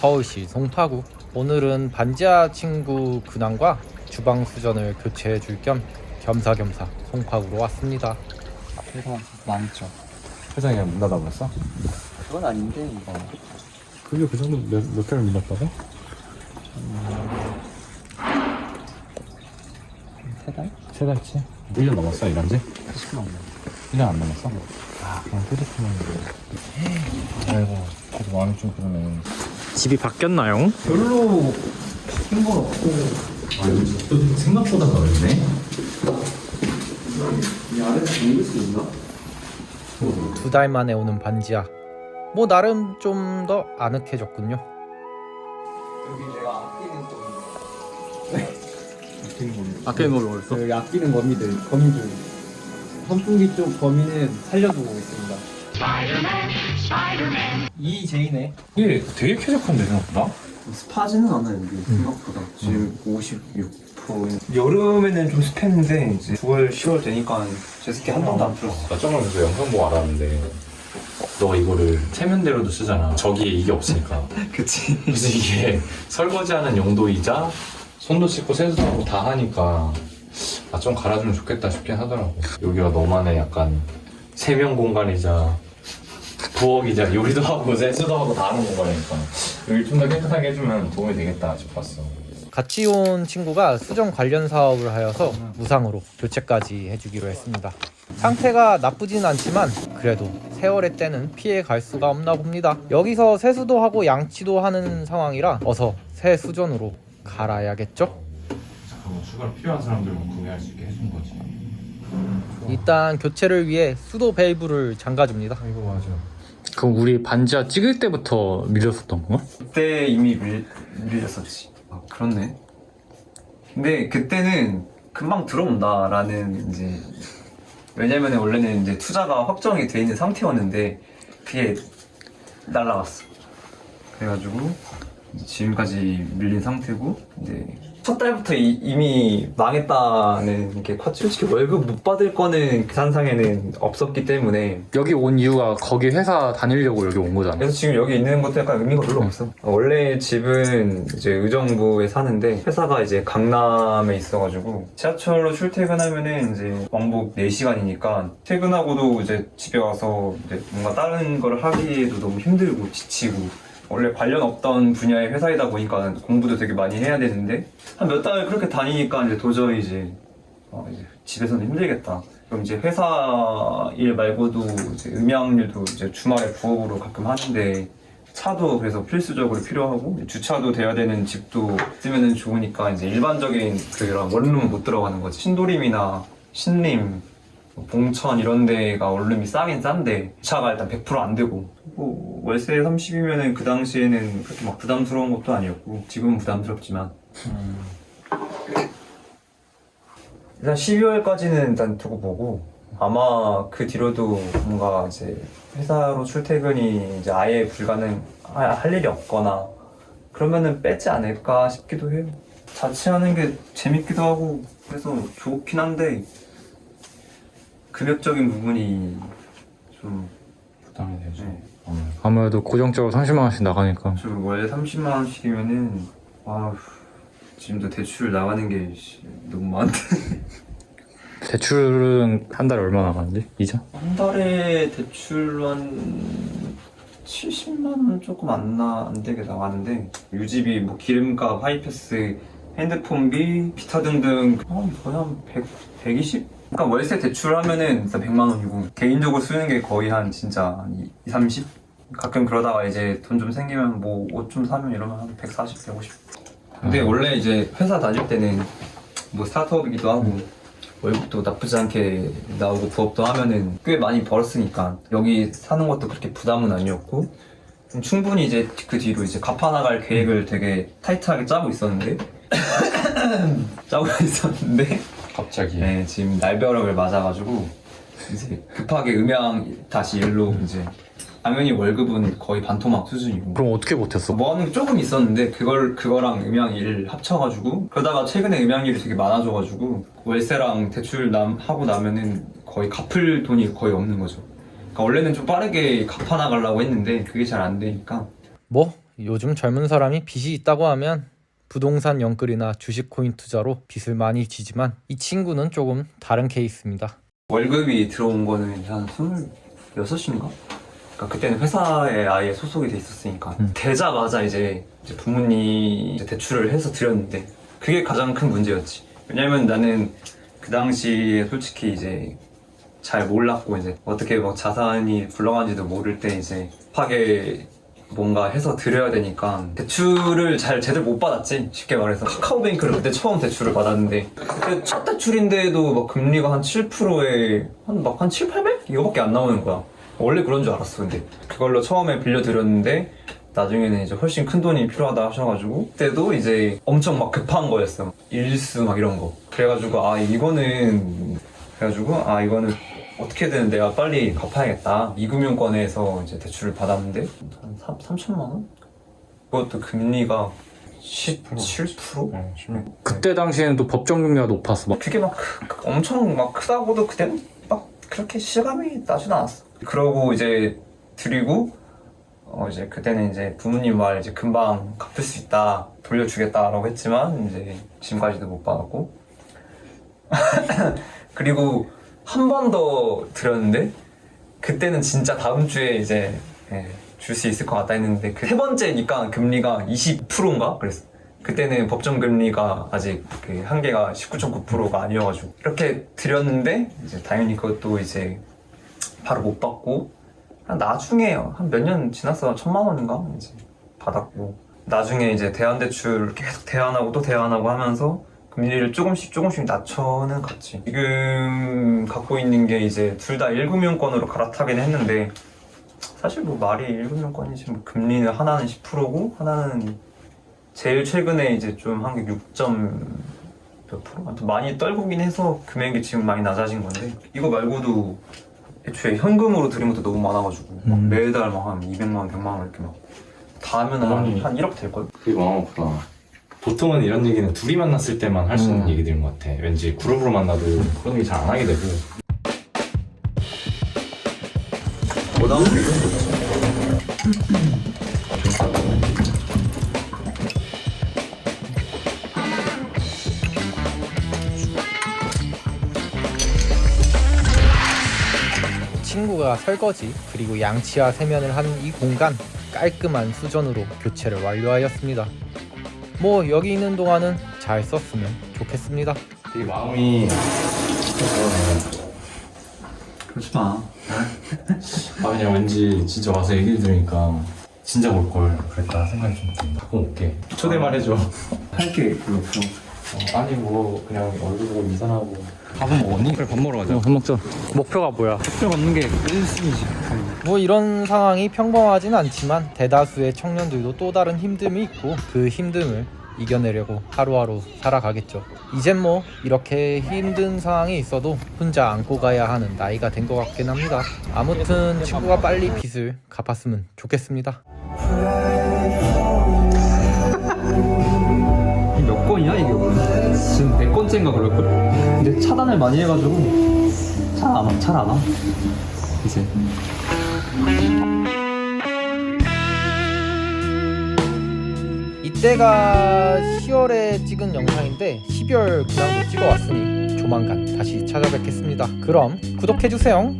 서울시 송파구. 오늘은 반지하 친구 근황과 주방 수전을 교체해 줄 겸 겸사겸사 송파구로 왔습니다. 회사 많죠. 회장이 문 닫아버렸어? 그건 아닌데 그게 그 정도 몇, 몇 개를 밀었다고? 세 달? 세 달치? 1년 넘었어 일한 지? 80만 원. 1년 안 넘었어? 아 그럼 뿌듯하는데 아이고 그래도 마음이 좀 그러네 집이 바뀌었나요? 별로 바뀐 건 없고 아 여기 집도 생각보다 넓네 이 아래서 잠글 수 있나? 두 달 만에 오는 반지하. 뭐 나름 좀 더 아늑해졌군요. 여기 내가 아끼는 거미. 바뀐 건 아끼는 걸로 벌써? 여기 아끼는 거미들, 거미줄. 선풍기 쪽 거미는 살려두고 있습니다. 이 제이네. 이게 되게 쾌적한데 생각보다? 습하지는 않아요, 여기 생각보다. 지금 56%. 여름에는 좀 습했는데 이제 9월, 10월 되니까 제습기 한 번도 안 풀었어. 나 저번에 그래서 영상 보고 알았는데 너 이거를 세면대로도 쓰잖아 저기에 이게 없으니까 그치. 그래서 이게 설거지하는 용도이자 손도 씻고 세수도 하고 다 하니까 아 좀 갈아주면 좋겠다 싶긴 하더라고 여기가 너만의 약간 세면 공간이자 부엌이자 요리도 하고 세수도 하고 다 하는 공간이니까 여기 좀 더 깨끗하게 해주면 도움이 되겠다 싶었어 같이 온 친구가 수정 관련 사업을 하여서 무상으로 교체까지 해주기로 했습니다. 상태가 나쁘진 않지만 그래도 세월의 때는 피해 갈 수가 없나 봅니다. 여기서 세수도 하고 양치도 하는 상황이라 어서 새 수전으로 갈아야겠죠? 잠깐만 추가로 필요한 사람들만 구매할 수 있게 해준 거지 일단 교체를 위해 수도 밸브를 잠가줍니다. 이거 맞아 그럼 우리 반지하 찍을 때부터 밀렸었던 건가? 그때 이미 밀, 밀렸었지. 아, 그렇네. 근데 그때는 금방 들어온다라는 이제 왜냐면 원래는 이제 투자가 확정이 돼 있는 상태였는데 그게 날라갔어. 그래가지고 지금까지 밀린 상태고 이제 첫 달부터 이, 미 망했다는 게 솔직히 월급 못 받을 거는 계산상에는 없었기 때문에 여기 온 이유가 거기 회사 다니려고 여기 온 거잖아. 그래서 지금 여기 있는 것도 약간 의미가 별로 없어. 원래 집은 이제 의정부에 사는데 회사가 이제 강남에 있어가지고 지하철로 출퇴근하면은 이제 왕복 4시간이니까 퇴근하고도 이제 집에 와서 이제 뭔가 다른 걸 하기에도 너무 힘들고 지치고 원래 관련 없던 분야의 회사이다 보니까 공부도 되게 많이 해야 되는데 한 몇 달 그렇게 다니니까 이제 도저히 이제 어, 이제 집에서는 힘들겠다. 그럼 이제 회사 일 말고도 이제 음향 일도 이제 주말에 부업으로 가끔 하는데 차도 그래서 필수적으로 필요하고 주차도 돼야 되는 집도 쓰면은 좋으니까 이제 일반적인 그런 원룸은 못 들어가는 거지. 신도림이나 신림, 뭐 봉천 이런 데가 원룸이 싸긴 싼데 주차가 일단 100%안 되고. 뭐 월세 30이면은 그 당시에는 그렇게 막 부담스러운 것도 아니었고 지금은 부담스럽지만. 일단 12월까지는 일단 두고 보고 아마 그 뒤로도 뭔가 이제 회사로 출퇴근이 이제 아예 불가능 하- 할 일이 없거나 그러면은 빼지 않을까 싶기도 해요. 자취하는 게 재밌기도 하고 그래서 좋긴 한데 금액적인 부분이 좀 부담이 되죠 네. 어. 아무래도 고정적으로 30만 원씩 나가니까. 좀 원래 30만 원씩이면은 와 지금도 대출 나가는 게 씨, 너무 많대. 대출은 한 달에 얼마 나가는지? 이자? 한 달에 대출로 한 70만 원 조금 안, 나, 안 되게 나가는데 유지비, 뭐 기름값, 하이패스, 핸드폰비, 기타 등등 한 거의 한 100, 120? 그러니까 월세 대출하면은 일단 100만 원이고 개인적으로 쓰는 게 거의 한 진짜 한 2, 30? 가끔 그러다가 이제 돈 좀 생기면 뭐 옷 좀 사면 이러면 한 140, 150 근데 원래 이제 회사 다닐 때는 뭐 스타트업이기도 하고 월급도 나쁘지 않게 나오고 부업도 하면은 꽤 많이 벌었으니까 여기 사는 것도 그렇게 부담은 아니었고 충분히 이제 그 뒤로 이제 갚아 나갈 계획을 되게 타이트하게 짜고 있었는데 짜고 있었는데 갑자기 네, 지금 날벼락을 맞아가지고 이제 급하게 음향 다시 일로 이제 당연히 월급은 거의 반토막 수준이고 그럼 어떻게 버텼어? 뭐 하는 게 조금 있었는데 그걸 그거랑 음향 일 합쳐가지고 그러다가 최근에 음향 일이 되게 많아져가지고 월세랑 대출 남 하고 나면은 거의 갚을 돈이 거의 없는 거죠. 그러니까 원래는 좀 빠르게 갚아 나가려고 했는데 그게 잘 안 되니까 뭐 요즘 젊은 사람이 빚이 있다고 하면 부동산 영끌이나 주식 코인 투자로 빚을 많이 지지만 이 친구는 조금 다른 케이스입니다. 월급이 들어온 거는 한 26인가? 그러니까 그때는 회사에 아예 소속이 돼 있었으니까 음. 되자마자 이제, 이제 부모님 이제 대출을 해서 드렸는데 그게 가장 큰 문제였지 왜냐면 나는 그 당시에 솔직히 이제 잘 몰랐고 이제 어떻게 막 자산이 굴러가는지도 모를 때 이제 급하게 뭔가 해서 드려야 되니까 대출을 잘 제대로 못 받았지 쉽게 말해서. 카카오뱅크를 그때 처음 대출을 받았는데. 그때 첫 대출인데도 막 금리가 한 7%에 한 막 한 7, 800? 이거밖에 안 나오는 거야. 원래 그런 줄 알았어 근데. 그걸로 처음에 빌려드렸는데 나중에는 이제 훨씬 큰 돈이 필요하다 하셔가지고 그때도 이제 엄청 막 급한 거였어. 일수 막 이런 거. 그래가지고 아 이거는 그래가지고 아 이거는 어떻게든 내가 빨리 갚아야겠다 이금융권에서 이제 대출을 받았는데 한 3, 3천만 원? 그것도 금리가 17%? 그때 당시에는 또 법정 금리가 높았어. 막 그게 막 크- 크- 엄청 막 크다고도 그땐 막 그렇게 실감이 나진 않았어. 그러고 이제 드리고 어 이제 그때는 이제 부모님 말 이제 금방 갚을 수 있다 돌려주겠다라고 했지만 이제 지금까지도 못 받았고 그리고 한 번 더 드렸는데 그때는 진짜 다음 주에 이제 줄 수 있을 것 같다 했는데 그 세 번째니까 금리가 20%인가 그랬어. 그때는 법정 금리가 아직 그 한계가 19.9%가 아니어가지고 이렇게 드렸는데 이제 당연히 그것도 이제 바로 못 받고 한 나중에 한 몇 년 지났어 천만 원인가 이제 받았고 나중에 이제 대안 대출 계속 대안하고 또 대안하고 하면서 금리를 조금씩 조금씩 낮춰는 갔지 지금 갖고 있는 게 이제 둘 다 1금융권으로 갈아타긴 했는데 사실 뭐 말이 1금융권이지 뭐 금리는 하나는 10%고 하나는 제일 최근에 이제 좀 한 게 6점 몇 프로? 아무튼 많이 떨구긴 해서 금액이 지금 많이 낮아진 건데 이거 말고도 애초에 현금으로 드린 것도 너무 많아가지고 막 음. 매달 막 한 200만 원, 100만 원 이렇게 막 다 하면 한, 어머니. 한 1억 될걸? 그게 마음 아프다. 보통은 이런 얘기는 둘이 만났을 때만 할 수 있는 음. 얘기들인 것 같아. 왠지 그룹으로 만나도 그런 얘기 잘 안 하게 되고. 친구가 설거지 그리고 양치와 세면을 하는 이 공간 깔끔한 수전으로 교체를 완료하였습니다. 뭐 여기 있는 동안은 잘 썼으면 좋겠습니다. 되게 마음이 그러지 마. 아 그냥 왠지 진짜 와서 얘기를 들으니까 진짜 올 걸 그랬다 생각이 좀 든다. 가끔 올게. 초대만 해줘. 할게 별로 없어. 어, 아니 뭐 그냥 얼굴 보고 인사하고. 밥은 먹었니? 그래 밥 먹으러 가자. 밥 먹자. 목표가 뭐야? 필요 없는 게 1순위지. 뭐 이런 상황이 평범하진 않지만 대다수의 청년들도 또 다른 힘듦이 있고 그 힘듦을 이겨내려고 하루하루 살아가겠죠. 이젠 뭐 이렇게 힘든 상황이 있어도 혼자 안고 가야 하는 나이가 된 것 같긴 합니다. 아무튼 친구가 빨리 빚을 갚았으면 좋겠습니다. 몇 건이야 이게 원래? 지금 100건째인가 그럴걸? 근데 차단을 많이 해가지고 잘 안 와, 잘 안 와. 이제. 이때가 10월에 찍은 영상인데 12월 근황도 찍어왔으니 조만간 다시 찾아뵙겠습니다. 그럼 구독해주세요.